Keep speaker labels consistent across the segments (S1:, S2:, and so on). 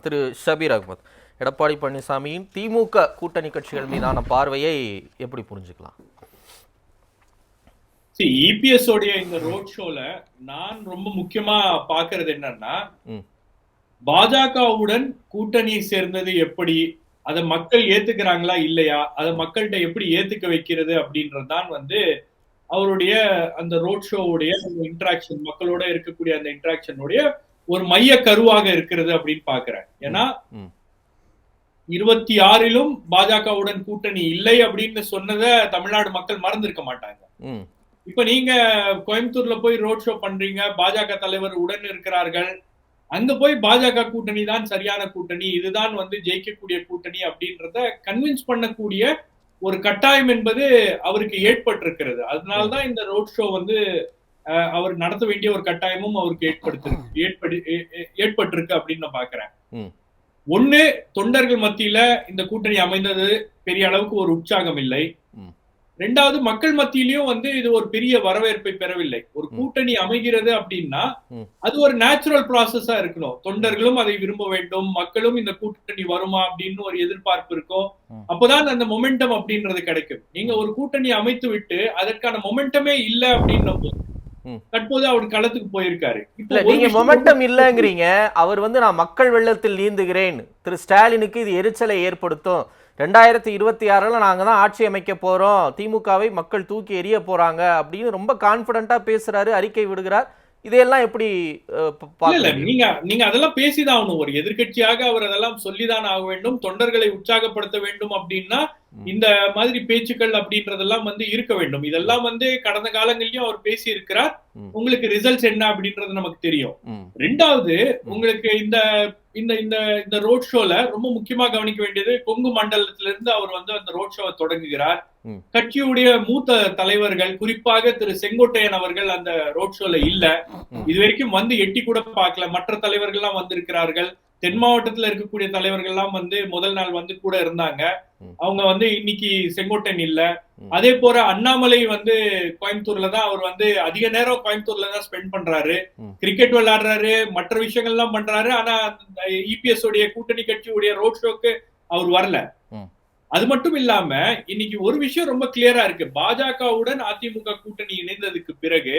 S1: திரு ஷபீர் அகமது எடப்பாடி பழனிசாமியின் திமுக கூட்டணி கட்சிகள் மீதான பார்வையை எப்படி புரிஞ்சுக்கலாம்
S2: இபிஎஸ் உடைய இந்த ரோட் ஷோல நான் ரொம்ப முக்கியமா பாக்குறது என்னன்னா. பாஜகவுடன் கூட்டணி சேர்ந்தது எப்படி அதை மக்கள் ஏத்துக்கிறாங்களா இல்லையா அதை மக்கள்கிட்ட எப்படி ஏத்துக்க வைக்கிறது அப்படின்றதுதான் வந்து அவருடைய அந்த ரோட் ஷோவுடைய இன்ட்ராக்ஷன் மக்களோட இருக்கக்கூடிய அந்த இன்ட்ராக்ஷனுடைய ஒரு மைய கருவாக இருக்கிறது அப்படின்னு பாக்குறேன் ஏன்னா. இருபத்தி ஆறிலும் பாஜகவுடன் கூட்டணி இல்லை அப்படின்னு சொன்னதை தமிழ்நாடு மக்கள் மறந்திருக்க மாட்டாங்க. இப்ப நீங்க கோயம்புத்தூர்ல போய் ரோட் ஷோ பண்றீங்க பாஜக தலைவர் உடன் இருக்கிறார்கள். அங்க போய் பாஜக கூட்டணி தான் சரியான கூட்டணி இதுதான் வந்து ஜெயிக்கக்கூடிய கூட்டணி அப்படின்றத கன்வின்ஸ் பண்ணக்கூடிய ஒரு கட்டாயம் என்பது அவருக்கு ஏற்பட்டிருக்கிறது. அதனாலதான் இந்த ரோட் ஷோ வந்து அவர் நடத்த வேண்டிய ஒரு கட்டாயமும் அவருக்கு ஏற்படுத்து ஏற்படு ஏற்பட்டிருக்கு அப்படின்னு நான் பாக்குறேன். ஒண்ணு தொண்டர்கள் மத்தியில இந்த கூட்டணி அமைந்தது பெரிய அளவுக்கு ஒரு உற்சாகம் இல்லை. ரெண்டாவது மக்கள் மத்தியிலயும் வந்து இது ஒரு பெரிய வரவேற்பை பெறவில்லை ஒரு. கூட்டணி அமைகிறது அப்படின்னா. அது ஒரு நேச்சுரல் ப்ராசஸா இருக்கணும் தொண்டர்களும் அதை விரும்ப வேண்டும் மக்களும் இந்த கூட்டணி வருமா அப்படின்னு ஒரு எதிர்பார்ப்பு இருக்கும். அப்பதான் அந்த மொமெண்டம் அப்படின்றது கிடைக்கும் நீங்க ஒரு கூட்டணி அமைத்து விட்டு அதற்கான மொமெண்டமே இல்ல அப்படின்னும் போது. தற்போது அவர் களத்துக்கு போயிருக்காரு.
S1: இல்ல நீங்க மொமெண்டம் இல்லைங்கிறீங்க. அவர் வந்து நான் மக்கள் வெள்ளத்தில் நீந்துகிறேன். திரு ஸ்டாலினுக்கு இது எரிச்சலை ஏற்படுத்தும். ரெண்டாயிரத்தி இருபத்தி ஆறுல நாங்க தான் ஆட்சி அமைக்க போறோம். திமுகவை மக்கள் தூக்கி எறிய போறாங்க. அப்படின்னு ரொம்ப கான்பிடண்டா பேசுறாரு அறிக்கை விடுகிறார். இதையெல்லாம் எப்படி?
S2: நீங்க நீங்க அதெல்லாம் பேசிதான் ஆகணும். ஒரு எதிர்க்கட்சியாக அவர் அதெல்லாம் சொல்லிதான் ஆக வேண்டும். தொண்டர்களை உற்சாகப்படுத்த வேண்டும் அப்படின்னா. இந்த மாதிரி பேச்சுக்கள் அப்படின்றதெல்லாம் வந்து இருக்க வேண்டும். இதெல்லாம் வந்து கடந்த காலங்களிலும் அவர் பேசி இருக்கிறார். உங்களுக்கு ரிசல்ட்ஸ் என்ன அப்படின்றது நமக்கு தெரியும். ரெண்டாவது உங்களுக்கு இந்த இந்த இந்த இந்த ரோட் ஷோல ரொம்ப முக்கியமா கவனிக்க வேண்டியது கொங்கு மண்டலத்திலிருந்து இருந்து அவர் வந்து அந்த ரோட் ஷோவை தொடங்குகிறார். கட்சியுடைய மூத்த தலைவர்கள் குறிப்பாக திரு செங்கோட்டையன் அவர்கள் அந்த ரோட் ஷோல இல்ல. இது வரைக்கும் வந்து எட்டி கூட பார்க்கல. மற்ற தலைவர்கள்லாம் வந்திருக்கிறார்கள். தென் மாவட்டத்துல இருக்கக்கூடிய தலைவர்கள்லாம் வந்து முதல் நாள் வந்து கூட இருந்தாங்க. அவங்க வந்து இன்னைக்கு செங்கோட்டையன் இல்ல. அதே போல அண்ணாமலை வந்து கோயம்புத்தூர்ல தான் அவர் வந்து அதிக நேரம் கோயம்புத்தூர்ல தான் ஸ்பெண்ட் பண்றாரு. கிரிக்கெட் விளையாடுறாரு மற்ற விஷயங்கள்லாம் பண்றாரு ஆனா இபிஎஸ் உடைய கூட்டணி கட்சியுடைய ரோட் ஷோக்கு அவர் வரல. அது மட்டும் இல்லாம இன்னைக்கு ஒரு விஷயம் ரொம்ப கிளியரா இருக்கு பாஜகவுடன் அதிமுக கூட்டணி இணைந்ததுக்கு பிறகு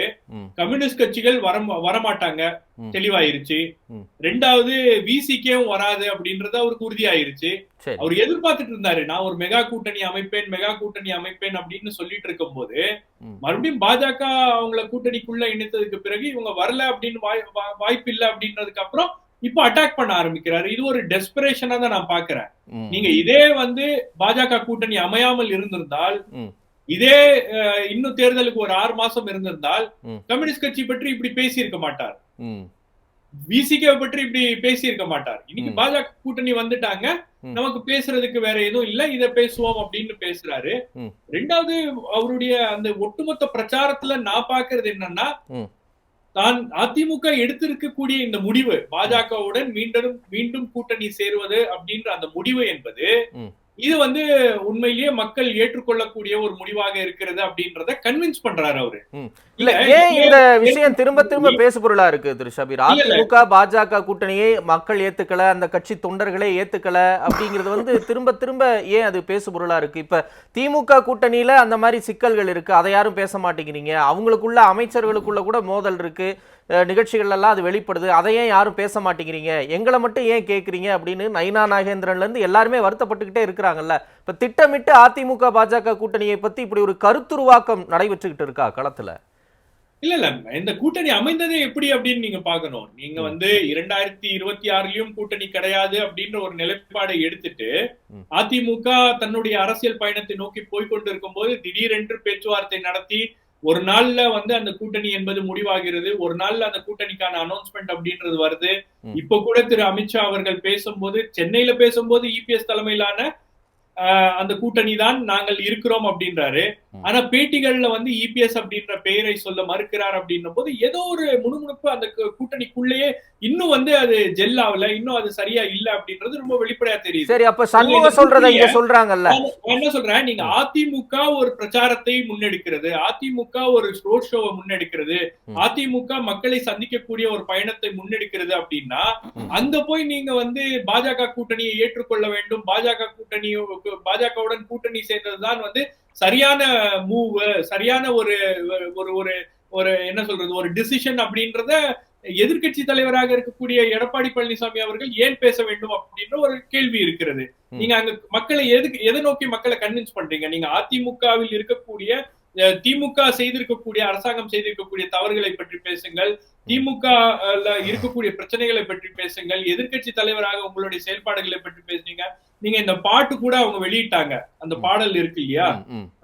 S2: கம்யூனிஸ்ட் கட்சிகள் வர வரமாட்டாங்க. தெளிவாயிருச்சு. ரெண்டாவது விசிகேவும் வராது அப்படின்றது அவருக்கு உறுதியாயிருச்சு அவர் எதிர்பார்த்துட்டு இருந்தாரு நான் ஒரு மெகா கூட்டணி அமைப்பேன் மெகா கூட்டணி அமைப்பேன் அப்படின்னு சொல்லிட்டு இருக்கும்போது
S1: ம்.
S2: மறுபடியும் பாஜக அவங்கள கூட்டணிக்குள்ள இணைத்ததுக்கு பிறகு இவங்க வரல அப்படின்னு வாய்ப்பு இல்லை அப்படின்றதுக்கு அப்புறம் இப்போ அட்டாக் பண்ண ஆரம்பிக்கிறாரு இது ஒரு டெஸ்பரேஷனா தான் நான் பாக்குறேன் நீங்க இதே வந்து பாஜக கூட்டணி அமையாமல் இருந்திருந்தால். இதே இன்னும் தேர்தலுக்கு ஒரு ஆறு மாசம் இருந்திருந்தால். கம்யூனிஸ்ட் கட்சி பற்றி இப்படி பேசி இருக்க மாட்டார் விசிகே பற்றி இப்படி பேசி இருக்க மாட்டார் இன்னைக்கு. பாஜக கூட்டணி வந்துட்டாங்க. நமக்கு பேசுறதுக்கு வேற எதுவும் இல்ல இத பேசுவோம் அப்படின்னு பேசுறாரு. ரெண்டாவது அவருடைய அந்த ஒட்டுமொத்த பிரச்சாரத்துல நான் பாக்குறது என்னன்னா. தான் அதிமுக எடுத்திருக்கக்கூடிய இந்த முடிவு பாஜகவுடன் மீண்டும் மீண்டும் கூட்டணி சேருவது அப்படின்ற அந்த முடிவு என்பது இது வந்து உண்மையிலேயே மக்கள் ஏற்றுக்கொள்ளக்கூடிய ஒரு முடிவாக இருக்கிறது அப்படின்றத கன்வின்ஸ் பண்றாரு அவரு.
S1: இல்ல ஏன் இந்த விஷயம் திரும்ப திரும்ப பேசு பொருளா இருக்கு திரு ஷபீர். அதிமுக பாஜக கூட்டணியை மக்கள் ஏத்துக்கல அந்த கட்சி தொண்டர்களே ஏத்துக்கல அப்படிங்கிறது வந்து திரும்ப திரும்ப ஏன் அது பேசு பொருளா இருக்கு? இப்ப திமுக கூட்டணியில அந்த மாதிரி சிக்கல்கள் இருக்கு அதை யாரும் பேச மாட்டேங்கிறீங்க. அவங்களுக்குள்ள அமைச்சர்களுக்குள்ள கூட மோதல் இருக்கு. அஹ், நிகழ்ச்சிகள் எல்லாம் அது வெளிப்படுது. அதை ஏன் யாரும் பேச மாட்டேங்கிறீங்க? எங்களை மட்டும் ஏன் கேக்குறீங்க? அப்படின்னு நயினா நாகேந்திரன்ல இருந்து எல்லாருமே வருத்தப்பட்டுக்கிட்டே இருக்கிறாங்கல்ல. இப்ப திட்டமிட்டு அதிமுக பாஜக கூட்டணியை பத்தி இப்படி ஒரு கருத்துருவாக்கம் நடைபெற்றுக்கிட்டு இருக்கா களத்துல?
S2: இல்ல இல்ல. இந்த கூட்டணி அமைந்ததே எப்படி அப்படின்னு நீங்க பாக்கணும் நீங்க. வந்து இரண்டாயிரத்தி இருபத்தி ஆறுலயும் கூட்டணி கிடையாது அப்படின்ற ஒரு நிலைப்பாடை எடுத்துட்டு. அதிமுக தன்னுடைய அரசியல் பயணத்தை நோக்கி போய்கொண்டு இருக்கும்போது திடீரென்று பேச்சுவார்த்தை நடத்தி ஒரு நாள்ல வந்து அந்த கூட்டணி என்பது முடிவாகிறது ஒரு நாள்ல அந்த கூட்டணிக்கான அனௌன்ஸ்மெண்ட் அப்படின்றது வருது. இப்ப கூட திரு அமித்ஷா அவர்கள் பேசும்போது சென்னையில பேசும்போது இபிஎஸ் தலைமையிலான ஆஹ், அந்த கூட்டணி தான் நாங்கள் இருக்கிறோம் அப்படின்றாரு. ஆனா பேட்டிகள்ல வந்து இபிஎஸ் அப்படின்ற பெயரை சொல்ல மறுக்கிறார் அப்படின்னும் போது ஏதோ ஒரு முணுமுணுப்பு அந்த கூட்டணிக்குள்ளேயே இன்னும் வந்து அது ஜெல் ஆகல இன்னும் அது சரியா இல்ல அப்படின்றது ரொம்ப வெளிப்படையா தெரியுது
S1: சரி அப்ப சண்முகம்
S2: இல்ல,
S1: சொல்றத இங்க. சொல்றாங்கல்ல
S2: என்ன சொல்றேன் நீங்க அதிமுக ஒரு பிரச்சாரத்தை முன்னெடுக்கிறது அதிமுக ஒரு ரோட் ஷோவை முன்னெடுக்கிறது. அதிமுக மக்களை சந்திக்கக்கூடிய ஒரு பயணத்தை முன்னெடுக்கிறது அப்படின்னா. அங்க போய் நீங்க வந்து பாஜக கூட்டணியை ஏற்றுக்கொள்ள வேண்டும் பாஜக கூட்டணி பாஜகவுடன் கூட்டணி சேர்ந்ததுதான் வந்து சரியான மூவ் சரியான ஒரு ஒரு ஒரு ஒரு என்ன சொல்றது ஒரு டிசிஷன் அப்படின்றத எதிர்க்கட்சி தலைவராக இருக்கக்கூடிய எடப்பாடி பழனிசாமி அவர்கள் ஏன் பேச வேண்டும் அப்படின்ற ஒரு கேள்வி இருக்கிறது. நீங்க அங்க மக்களை எதுக்கு எதை நோக்கி மக்களை கன்வின்ஸ் பண்றீங்க நீங்க அதிமுகவில் இருக்கக்கூடிய திமுக செய்திருக்கக்கூடிய அரசாங்கம் செய்திருக்கக்கூடிய தவறுகளை பற்றி பேசுங்கள். திமுக இருக்கக்கூடிய பிரச்சனைகளை பற்றி பேசுங்கள். எதிர்க்கட்சி தலைவராக உங்களுடைய செயல்பாடுகளை பற்றி பேசுனீங்க. நீங்க இந்த பாட்டு கூட அவங்க வெளியிட்டாங்க. அந்த. பாடல் இருக்கு இல்லையா.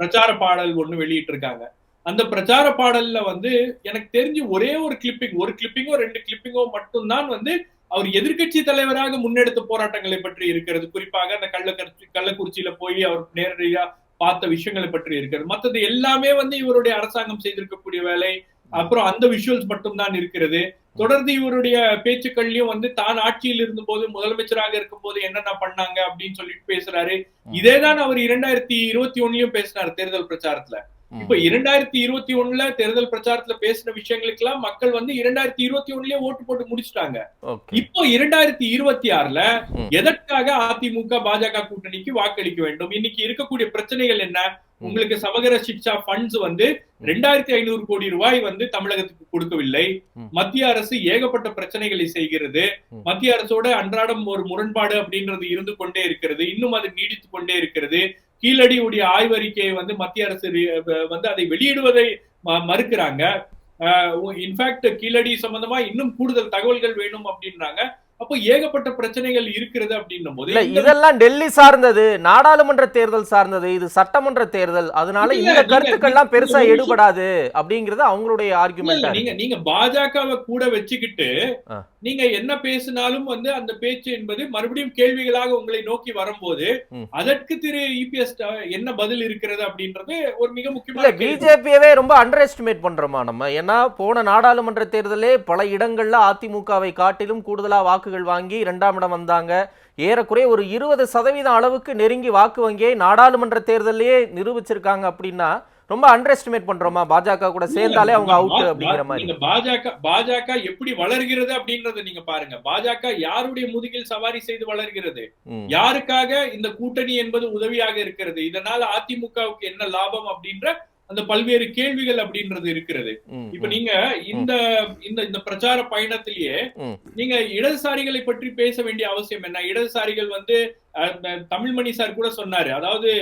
S2: பிரச்சார பாடல் ஒண்ணு வெளியிட்டு இருக்காங்க அந்த பிரச்சார பாடல்ல வந்து எனக்கு தெரிஞ்சு ஒரே ஒரு கிளிப்பிங் ஒரு கிளிப்பிங்கோ ரெண்டு கிளிப்பிங்கோ மட்டும்தான் வந்து அவர் எதிர்க்கட்சி தலைவராக முன்னெடுத்த போராட்டங்களை பற்றி இருக்கிறது. குறிப்பாக அந்த கள்ளக்கரிச்சி கள்ளக்குறிச்சியில போய் அவர் நேரடியா பார்த்த விஷயங்களை பற்றி இருக்கிறது. மத்தது எல்லாமே வந்து இவருடைய அரசாங்கம் செய்திருக்கக்கூடிய வேலை. அப்புறம் அந்த விஷுவல்ஸ் மட்டும்தான் இருக்கிறது. தொடர்ந்து இவருடைய பேச்சுக்கள்லயும் வந்து தான் ஆட்சியில் இருந்தபோது முதலமைச்சராக இருக்கும்போது என்னென்ன பண்ணாங்க அப்படின்னு சொல்லிட்டு பேசுறாரு. இதேதான் அவர் இரண்டாயிரத்தி இருபத்தி ஒண்ணுலயும் பேசினார் தேர்தல் பிரச்சாரத்துல. இப்ப இரண்டாயிரத்தி இருபத்தி ஒண்ணுல தேர்தல் பிரச்சாரத்துல பேசின விஷயங்களுக்கு எல்லாம் மக்கள் வந்து இரண்டாயிரத்தி இருபத்தி ஒண்ணுலயே ஓட்டு போட்டு முடிச்சிட்டாங்க. இப்போ இரண்டாயிரத்தி இருபத்தி ஆறுல. எதற்காக அதிமுக பாஜக கூட்டணிக்கு வாக்களிக்க வேண்டும்? இன்னைக்கு இருக்கக்கூடிய பிரச்சனைகள் என்ன? உங்களுக்கு சமகர சிக்ஷா ஃபண்ட்ஸ் வந்து ரெண்டாயிரத்தி ஐநூறு கோடி ரூபாய் வந்து தமிழகத்துக்கு கொடுக்கவில்லை. மத்திய அரசு ஏகப்பட்ட பிரச்சனைகளை செய்கிறது. மத்திய அரசோட அன்றாடம் ஒரு முரண்பாடு அப்படின்றது இருந்து கொண்டே இருக்கிறது. இன்னும் அது நீடித்து கொண்டே இருக்கிறது. கீழடியுடைய ஆய்வறிக்கையை வந்து மத்திய அரசு வந்து அதை வெளியிடுவதை ம- மறுக்கிறாங்க. இன்ஃபேக்ட் கீழடி சம்பந்தமா இன்னும் கூடுதல் தகவல்கள் வேணும் அப்படின்றாங்க. அப்போ ஏகப்பட்ட பிரச்சனைகள் இருக்கிறது அப்படின்னும் போது
S1: இதெல்லாம் டெல்லி சார்ந்தது நாடாளுமன்ற தேர்தல் சார்ந்தது இது சட்டமன்ற தேர்தல் அதனால இந்த கருத்துக்கள்லாம் பெருசா எடுபடாது அப்படிங்கறது அவங்களுடைய ஆர்குமெண்டா
S2: நீங்க நீங்க பாஜகவை கூட வச்சுக்கிட்டு. நீங்க என்ன பேசினாலும் வந்து அந்த பேச்சு என்பது மறுபடியும் கேள்விகளாக உங்களை நோக்கி வரும்போது. அதற்கு திரு இபிஎஸ் என்ன பதில் இருக்கிறது அப்படின்றது ஒரு மிக முக்கியமான.
S1: பிஜேபியவே ரொம்ப அண்டர் எஸ்டிமேட் பண்றோமா நம்ம ஏன்னா போன நாடாளுமன்ற தேர்தலே பல இடங்கள்ல அதிமுகவை காட்டிலும் கூடுதலா வாக்குகள் வாங்கி இரண்டாம் இடம் வந்தாங்க. ஏறக்குறைய ஒரு இருபது சதவீதம் அளவுக்கு நெருங்கி வாக்கு வங்கியை நாடாளுமன்ற தேர்தலையே நிரூபிச்சிருக்காங்க அப்படின்னா ரொம்ப அண்டர் எஸ்டிமேட் பண்றோமா? பாஜக கூட சேர்ந்தாலே அவங்க அவுட் அப்படிங்கிற மாதிரி.
S2: பாஜக பாஜக எப்படி வளர்கிறது அப்படின்றத நீங்க பாருங்க. பாஜக யாருடைய முதுகில் சவாரி செய்து வளர்கிறது? யாருக்காக இந்த கூட்டணி என்பது உதவியாக இருக்கிறது? இதனால அதிமுகவுக்கு என்ன லாபம் அப்படின்ற அந்த பல்வேறு கேள்விகள் அப்படின்றது இருக்கிறது இப்ப. நீங்க இந்த இந்த இந்த பிரச்சார பயணத்திலேயே. நீங்க இடதுசாரிகளை பற்றி பேச வேண்டிய அவசியம் என்ன இடதுசாரிகள் வந்து தமிழ்மணி சார் கூட சொன்னாரு அதாவது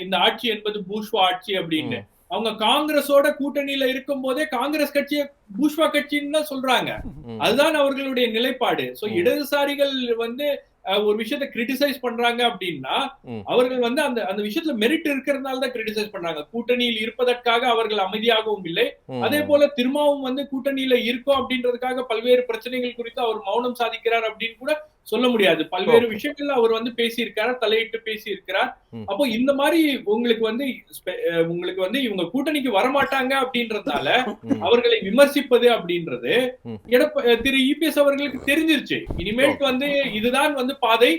S2: இந்த ஆட்சி என்பது பூஷ்வா ஆட்சி அப்படின்னு அவங்க காங்கிரஸோட கூட்டணியில இருக்கும் போதே காங்கிரஸ் கட்சியை பூஷ்வா கட்சின்னு தான் சொல்றாங்க. அதுதான் அவர்களுடைய நிலைப்பாடு சோ. இடதுசாரிகள் வந்து ஒரு விஷயத்த கிரிட்டிசைஸ் பண்றாங்க அப்படின்னா. அவர்கள் வந்து அந்த அந்த விஷயத்துல மெரிட் இருக்கிறதுனால தான் கிரிட்டிசைஸ் பண்றாங்க கூட்டணியில் இருப்பதற்காக அவர்கள் அமைதியாகவும் இல்லை. அதே போல திரும்பவும் வந்து கூட்டணியில இருக்கோம் அப்படின்றதுக்காக பல்வேறு பிரச்சனைகள் குறித்து அவர் மௌனம் சாதிக்கிறார் அப்படின்னு கூட சொல்ல முடியாது பல்வேறு. விஷயங்கள்ல அவர் வந்து பேசியிருக்கார் தலையிட்டு பேசியிருக்கிறார். அப்போ இந்த மாதிரி உங்களுக்கு வந்து உங்களுக்கு வந்து இவங்க கூட்டணிக்கு வரமாட்டாங்க அப்படின்றதுனால. அவர்களை விமர்சிப்பது அப்படின்றது. எடப்ப திரு இபிஎஸ் அவர்களுக்கு தெரிஞ்சிருச்சு இனிமேல் வந்து இதுதான் வந்து பாதை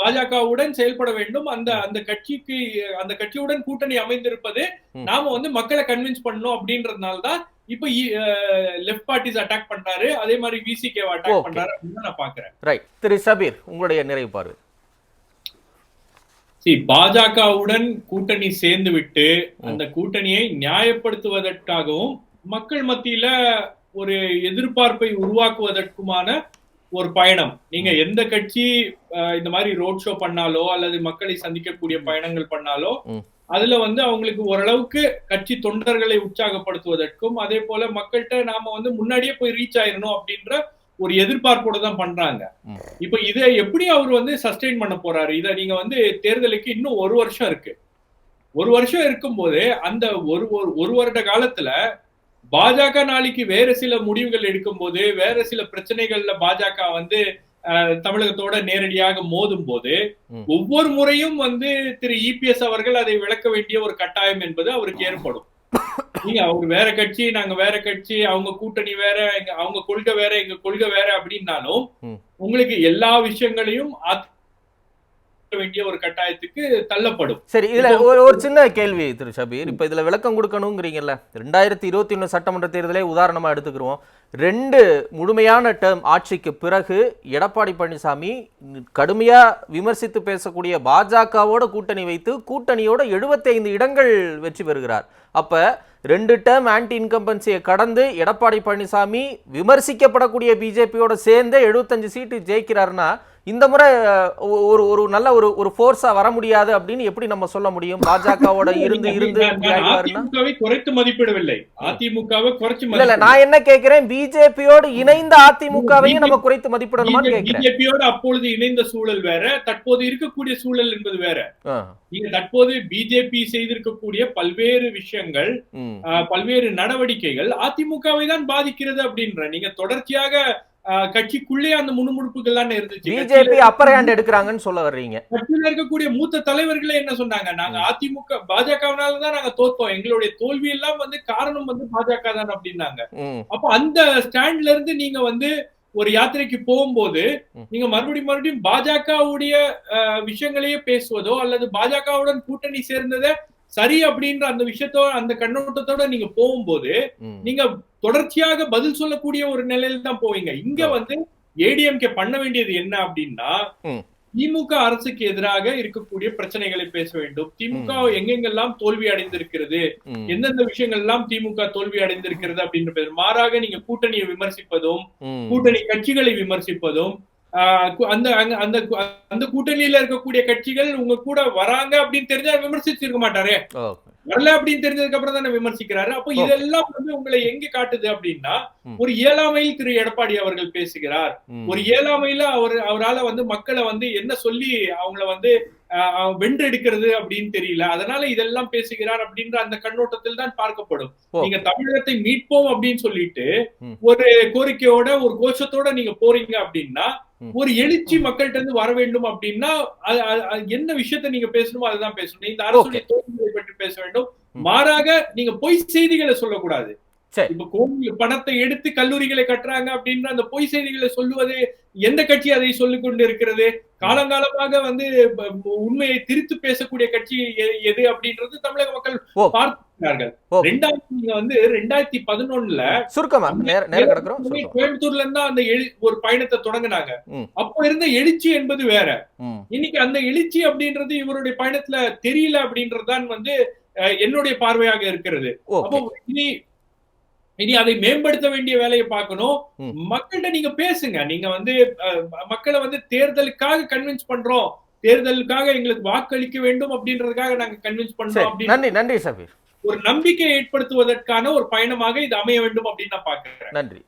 S2: பாஜகவுடன் செயல்பட வேண்டும் அந்த அந்த கட்சிக்கு அந்த கட்சியுடன் கூட்டணி அமைந்திருப்பது. நாம வந்து மக்களை கன்வின்ஸ் பண்ணணும் அப்படின்றதுனால தான் இப்ப லெஃப்ட் பார்ட்டிஸ் அட்டாக் பண்றாரு அதே மாதிரி விசிகே அட்டாக். பண்றாரு அப்படின்னு நான் பாக்குறேன்
S1: ரைட் திரு சபீர் உங்களுடைய நிறைவு பார்வை
S2: பாஜகவுடன் கூட்டணி சேர்ந்து விட்டு. அந்த கூட்டணியை நியாயப்படுத்துவதற்காகவும் மக்கள் மத்தியில ஒரு எதிர்பார்ப்பை உருவாக்குவதற்குமான ஒரு பயணம் நீங்க எந்த கட்சி இந்த மாதிரி ரோட் ஷோ பண்ணாலோ அல்லது மக்களை சந்திக்கக்கூடிய பயணங்கள் பண்ணாலோ. அதுல வந்து அவங்களுக்கு ஓரளவுக்கு கட்சி தொண்டர்களை உற்சாகப்படுத்துவதற்கும் அதே போல மக்கள்கிட்ட நாம வந்து முன்னாடியே போய் ரீச் ஆயிரணும் அப்படின்ற ஒரு எதிர்பார்ப்போட தான் பண்றாங்க. இப்ப இதை எப்படி அவர் வந்து சஸ்டெயின் பண்ண போறாரு? இத நீங்க வந்து தேர்தலுக்கு இன்னும் ஒரு வருஷம் இருக்கு. ஒரு வருஷம் இருக்கும்போது அந்த ஒரு ஒரு- வருட காலத்துல பாஜக நாளைக்கு வேற சில முடிவுகள் எடுக்கும்போது வேற சில பிரச்சனைகள்ல பாஜக வந்து தமிழகத்தோட நேரடியாக மோதும் போது. ஒவ்வொரு முறையும் வந்து திரு இபிஎஸ் அவர்கள் அதை விளக்க வேண்டிய ஒரு கட்டாயம் என்பது அவருக்கு ஏற்படும் நீங்க அவங்க வேற கட்சி நாங்க வேற கட்சி அவங்க கூட்டணி வேற அவங்க கொள்கை வேற எங்க கொள்கை வேற அப்படின்னாலும். உங்களுக்கு எல்லா விஷயங்களையும் வேண்டிய ஒரு கட்டாயத்துக்கு தள்ளப்படும்.
S1: சரி இதுல ஒரு ஒரு சின்ன கேள்வி திரு ஷபீர். இப்ப இதுல விளக்கம் கொடுக்கணுங்கிறீங்கல்ல ரெண்டாயிரத்தி இருபத்தி ஒண்ணு சட்டமன்ற தேர்தலே உதாரணமா எடுத்துக்கிறோம். ரெண்டு முழுமையான டேர்ம் ஆட்சிக்கு பிறகு எடப்பாடி பழனிசாமி கடுமையா விமர்சித்து பேசக்கூடிய பாஜகவோட கூட்டணி வைத்து கூட்டணியோட 75 இடங்கள் வெற்றி பெறுகிறார். அப்ப ரெண்டு டேர்ம் ஆன்டி இன்கம்பன்சியை கடந்து எடப்பாடி பழனிசாமி விமர்சிக்கப்படக்கூடிய பிஜேபியோட சேர்ந்து 75 சீட்டு ஜெயிக்கிறாருன்னா இந்த முறை ஒரு ஒரு நல்ல ஒரு ஒரு ஃபோர்ஸா வர முடியாது அப்படின்னு எப்படி நம்ம சொல்ல முடியும்? பாஜகவோட இருந்து இருந்து
S2: குறைத்து மதிப்பிடவில்லை. அதிமுகவை குறைச்சு
S1: இல்ல. நான் என்ன கேக்குறேன் பிஜேபியோடு இணைந்த அதிமுகவையும் நம்ம குறைத்து மதிப்பிடணுமான்னு கேக்குறேன்
S2: பிஜேபியோட அப்பொழுது இணைந்த சூழல் வேற தற்போது இருக்கக்கூடிய சூழல் என்பது வேற. நீங்க தற்போது பிஜேபி செய்திருக்கக்கூடிய பல்வேறு விஷயங்கள் பல்வேறு நடவடிக்கைகள் அதிமுகவை தான் பாதிக்கிறது அப்படின்ற நீங்க தொடர்ச்சியாக கட்சிக்குள்ளே அந்த முணுமுணுப்புகள் தான் இருந்துச்சு.
S1: பிஜேபி அப்பர் ஹேண்ட் எடுக்கிறாங்கன்னு சொல்ல வர்றீங்க.
S2: கட்சியில இருக்கக்கூடிய மூத்த தலைவர்களே என்ன சொன்னாங்க? நாங்க அதிமுக பாஜகவினால தான் நாங்க தோத்தோம். எங்களுடைய தோல்வி எல்லாம் வந்து காரணம் வந்து பாஜக தான் அப்படின்னாங்க. அப்ப அந்த ஸ்டாண்ட்ல இருந்து நீங்க வந்து ஒரு யாத்திரைக்கு போகும்போது. நீங்க மறுபடியும் மறுபடியும் பாஜகவுடைய விஷயங்களையே பேசுவதோ அல்லது பாஜகவுடன் கூட்டணி சேர்ந்ததை சரி அப்படின்ற அந்த விஷயத்தோட அந்த கண்ணோட்டத்தோட நீங்க போகும்போது. நீங்க தொடர்ச்சியாக பதில் சொல்லக்கூடிய ஒரு நிலையில தான் போவீங்க இங்க. வந்து ஏடிஎம்கே பண்ண வேண்டியது என்ன அப்படின்னா. திமுக அரசுக்கு எதிராக இருக்கக்கூடிய பிரச்சனைகளை பேச வேண்டும் திமுக எங்கெங்கெல்லாம் தோல்வி அடைந்திருக்கிறது எந்தெந்த விஷயங்கள் எல்லாம் திமுக தோல்வி அடைந்திருக்கிறது அப்படின்னு பேச- மாறாக நீங்க கூட்டணியை விமர்சிப்பதும். கூட்டணி கட்சிகளை விமர்சிப்பதும் அந்த அந்த அந்த கூட்டணியில இருக்கக்கூடிய கட்சிகள் உங்க கூட வராங்க அப்படின்னு தெரிஞ்சா விமர்சிச்சிருக்க மாட்டாரே வரல அப்படின்னு தெரிஞ்சதுக்கு அப்புறம் தானே விமர்சிக்கிறாரு அப்போ. இதெல்லாம் வந்து உங்களை எங்க காட்டுது அப்படின்னா. ஒரு இயலாமையில் திரு எடப்பாடி அவர்கள் பேசுகிறார். ஒரு இயலாமையில அவர் அவரால வந்து மக்களை வந்து என்ன சொல்லி அவங்கள வந்து வென்றெடுக்கிறது அப்படின்னு தெரியல அதனால இதெல்லாம் பேசுகிறார் அப்படின்ற அந்த கண்ணோட்டத்தில் தான் பார்க்கப்படும். நீங்க தமிழகத்தை மீட்போம் அப்படின்னு சொல்லிட்டு. ஒரு கோரிக்கையோட ஒரு கோஷத்தோட நீங்க போறீங்க அப்படின்னா. ஒரு எழுச்சி மக்கள்கிட்ட இருந்து வர வேண்டும் அப்படின்னா என்ன விஷயத்தை நீங்க பேசணுமோ அதுதான் பேசணும் இந்த அரசுடைய தோல்விகளை பற்றி பேச வேண்டும். மாறாக நீங்க பொய் செய்திகளை சொல்லக்கூடாது. இப்ப கோவில் பணத்தை எடுத்து கல்லூரிகளை கட்டுறாங்க அப்படின்ற அந்த பொய் செய்திகளை சொல்லுவது எந்த கட்சி அதை சொல்லிக் கொண்டு இருக்கிறது காலங்காலமாக வந்து உண்மையை திரித்து பேசக்கூடிய கட்சி எது அப்படின்றது தமிழக மக்கள். பார்க்கிறார்கள். ரெண்டாயிரத்தி நீங்க வந்து ரெண்டாயிரத்தி பதினொன்னுல
S1: சுருக்கமா?
S2: கோயம்புத்தூர்ல இருந்தா அந்த ஒரு பயணத்தை தொடங்கினாங்க. அப்போ இருந்த எழுச்சி என்பது வேற. இன்னைக்கு அந்த எழுச்சி அப்படின்றது இவருடைய பயணத்துல தெரியல அப்படின்றதுதான் வந்து என்னுடைய பார்வையாக இருக்கிறது. அப்போ இனி இனி அதை மேம்படுத்த வேண்டிய வேலையை பார்க்கணும். மக்கள்கிட்ட நீங்க பேசுங்க. நீங்க வந்து மக்களை வந்து தேர்தலுக்காக கன்வின்ஸ் பண்றோம். தேர்தலுக்காக எங்களுக்கு வாக்களிக்க வேண்டும் அப்படின்றதுக்காக நாங்க கன்வின்ஸ் பண்றோம்
S1: நன்றி நன்றி சபீர்.
S2: ஒரு நம்பிக்கை ஏற்படுத்துவதற்கான ஒரு பயணமாக இது அமைய வேண்டும் அப்படின்னு நான் பாக்குறேன்
S1: நன்றி.